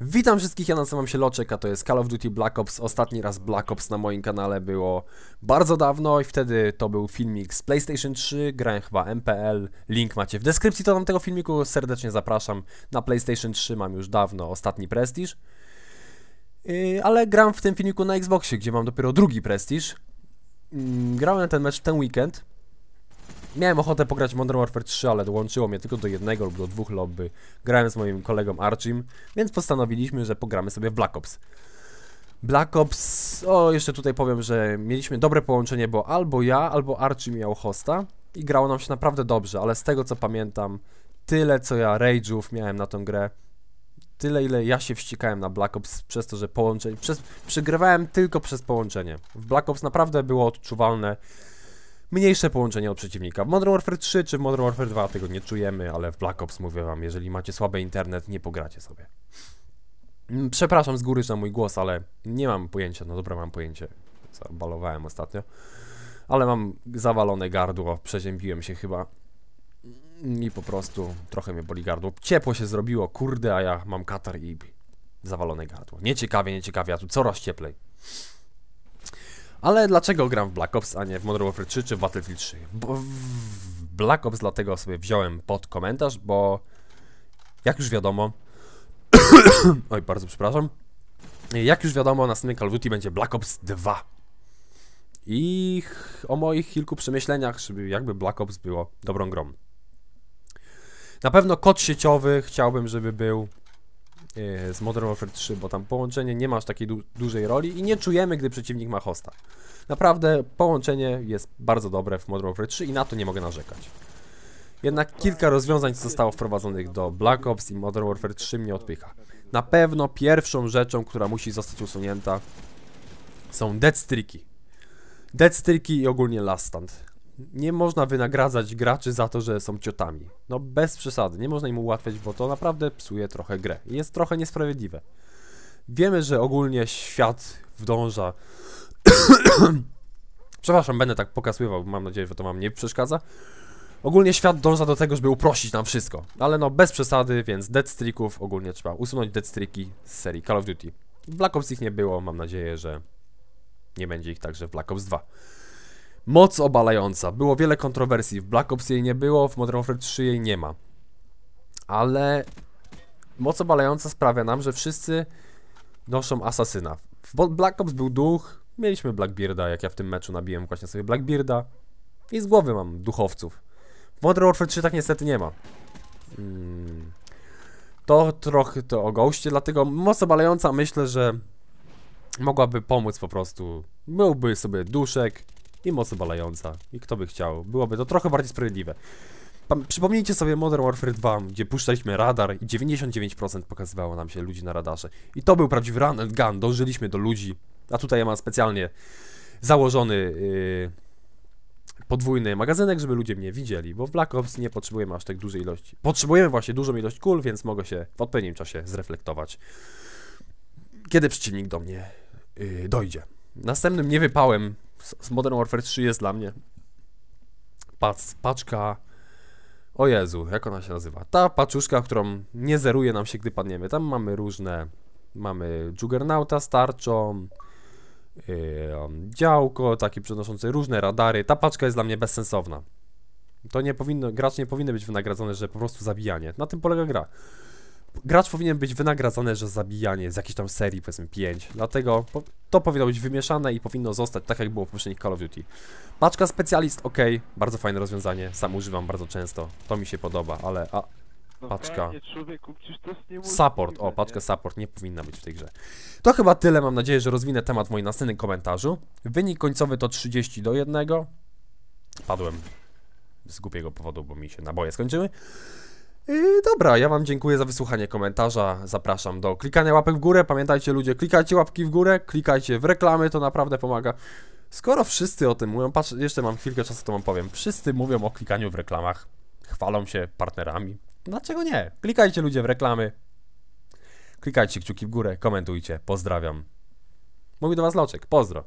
Witam wszystkich, ja nazywam się Loczek, a to jest Call of Duty Black Ops. Ostatni raz Black Ops na moim kanale było bardzo dawno i wtedy to był filmik z PlayStation 3, grałem chyba MPL, link macie w deskrypcji do tamtego filmiku, serdecznie zapraszam. Na PlayStation 3 mam już dawno ostatni prestiż, yy, ale gram w tym filmiku na Xboxie, gdzie mam dopiero drugi prestiż. Yy, grałem ten mecz w ten weekend, Miałem ochotę pograć w Modern Warfare 3, ale dołączyło mnie tylko do jednego lub do dwóch lobby. Grałem z moim kolegą Archim, więc postanowiliśmy, że pogramy sobie w Black Ops. Black Ops, o jeszcze tutaj powiem, że mieliśmy dobre połączenie, bo albo ja, albo Archie miał hosta i grało nam się naprawdę dobrze, ale z tego co pamiętam, tyle co ja rage'ów miałem na tą grę, tyle ile ja się wściekałem na Black Ops przez to, że połączenie, przez, przegrywałem tylko przez połączenie. W Black Ops naprawdę było odczuwalne mniejsze połączenie od przeciwnika. W Modern Warfare 3 czy w Modern Warfare 2 tego nie czujemy, ale w Black Ops mówię wam, jeżeli macie słaby internet, nie pogracie sobie. Mm, przepraszam z góry za mój głos, ale nie mam pojęcia, no dobra, mam pojęcie. Zabalowałem ostatnio. Ale mam zawalone gardło, przeziębiłem się chyba. I po prostu trochę mnie boli gardło. Ciepło się zrobiło, kurde, a ja mam katar i zawalone gardło. Nieciekawie, nieciekawie, a tu coraz cieplej. Ale dlaczego gram w Black Ops, a nie w Modern Warfare 3 czy Battlefield 3? Bo w Black Ops dlatego sobie wziąłem pod komentarz, bo jak już wiadomo... Oj, bardzo przepraszam. Jak już wiadomo, następny Call of Duty będzie Black Ops 2. I o moich kilku przemyśleniach, żeby jakby Black Ops było dobrą grą. Na pewno kod sieciowy chciałbym, żeby był z Modern Warfare 3, bo tam połączenie nie ma aż takiej du dużej roli i nie czujemy, gdy przeciwnik ma hosta. Naprawdę połączenie jest bardzo dobre w Modern Warfare 3 i na to nie mogę narzekać. Jednak kilka rozwiązań zostało wprowadzonych do Black Ops i Modern Warfare 3 mnie odpycha. Na pewno pierwszą rzeczą, która musi zostać usunięta są deadstreaki. Deadstreaki i ogólnie last stand nie można wynagradzać graczy za to, że są ciotami. No bez przesady, nie można im ułatwiać, bo to naprawdę psuje trochę grę. Jest trochę niesprawiedliwe. Wiemy, że ogólnie świat wdąża... Przepraszam, będę tak pokazywał, mam nadzieję, że to wam nie przeszkadza. Ogólnie świat dąża do tego, żeby uprościć nam wszystko. Ale no, bez przesady, więc deadstreaków ogólnie trzeba usunąć deadstreaki z serii Call of Duty. W Black Ops ich nie było, mam nadzieję, że nie będzie ich także w Black Ops 2. Moc obalająca. Było wiele kontrowersji. W Black Ops jej nie było, w Modern Warfare 3 jej nie ma. Ale moc obalająca sprawia nam, że wszyscy noszą asasyna. W Black Ops był duch, mieliśmy Blackbearda, jak ja w tym meczu nabiłem właśnie sobie Blackbearda. I z głowy mam duchowców. W Modern Warfare 3 tak niestety nie ma. Hmm. To trochę to o goście, dlatego moc obalająca myślę, że mogłaby pomóc po prostu. Byłby sobie duszek, i moc obalająca. I kto by chciał? Byłoby to trochę bardziej sprawiedliwe. Przypomnijcie sobie Modern Warfare 2, gdzie puszczaliśmy radar i 99% pokazywało nam się ludzi na radarze. I to był prawdziwy run and gun, dążyliśmy do ludzi. A tutaj ja mam specjalnie założony yy, podwójny magazynek, żeby ludzie mnie widzieli, bo w Black Ops nie potrzebujemy aż tak dużej ilości. Potrzebujemy właśnie dużą ilość kul, więc mogę się w odpowiednim czasie zreflektować, kiedy przeciwnik do mnie yy, dojdzie. Następnym niewypałem z Modern Warfare 3 jest dla mnie pac, paczka o Jezu, jak ona się nazywa? Ta paczuszka, którą nie zeruje nam się, gdy padniemy. Tam mamy różne, mamy Juggernauta z tarczą, yy, działko, takie przenoszące różne radary. Ta paczka jest dla mnie bezsensowna. To nie powinno, gracz nie powinny być wynagradzony, że po prostu zabijanie. Na tym polega gra gracz powinien być wynagradzany za zabijanie z jakiejś tam serii, powiedzmy 5. Dlatego to powinno być wymieszane i powinno zostać tak, jak było w poprzednich Call of Duty. Paczka specjalist, ok, bardzo fajne rozwiązanie, sam używam bardzo często, to mi się podoba, ale a, No Paczka. support, o, paczka support nie powinna być w tej grze. To chyba tyle, mam nadzieję, że rozwinę temat w moim następnym komentarzu. Wynik końcowy to 30 do 1. Padłem z głupiego powodu, bo mi się naboje skończyły. I dobra, ja wam dziękuję za wysłuchanie komentarza. Zapraszam do klikania łapek w górę. Pamiętajcie ludzie, klikajcie łapki w górę, klikajcie w reklamy, to naprawdę pomaga. Skoro wszyscy o tym mówią, patrz, jeszcze mam chwilkę czasu, to wam powiem. Wszyscy mówią o klikaniu w reklamach, chwalą się partnerami. Dlaczego nie? Klikajcie ludzie w reklamy. Klikajcie kciuki w górę, komentujcie. Pozdrawiam. Mówi do was Loczek. Pozdro.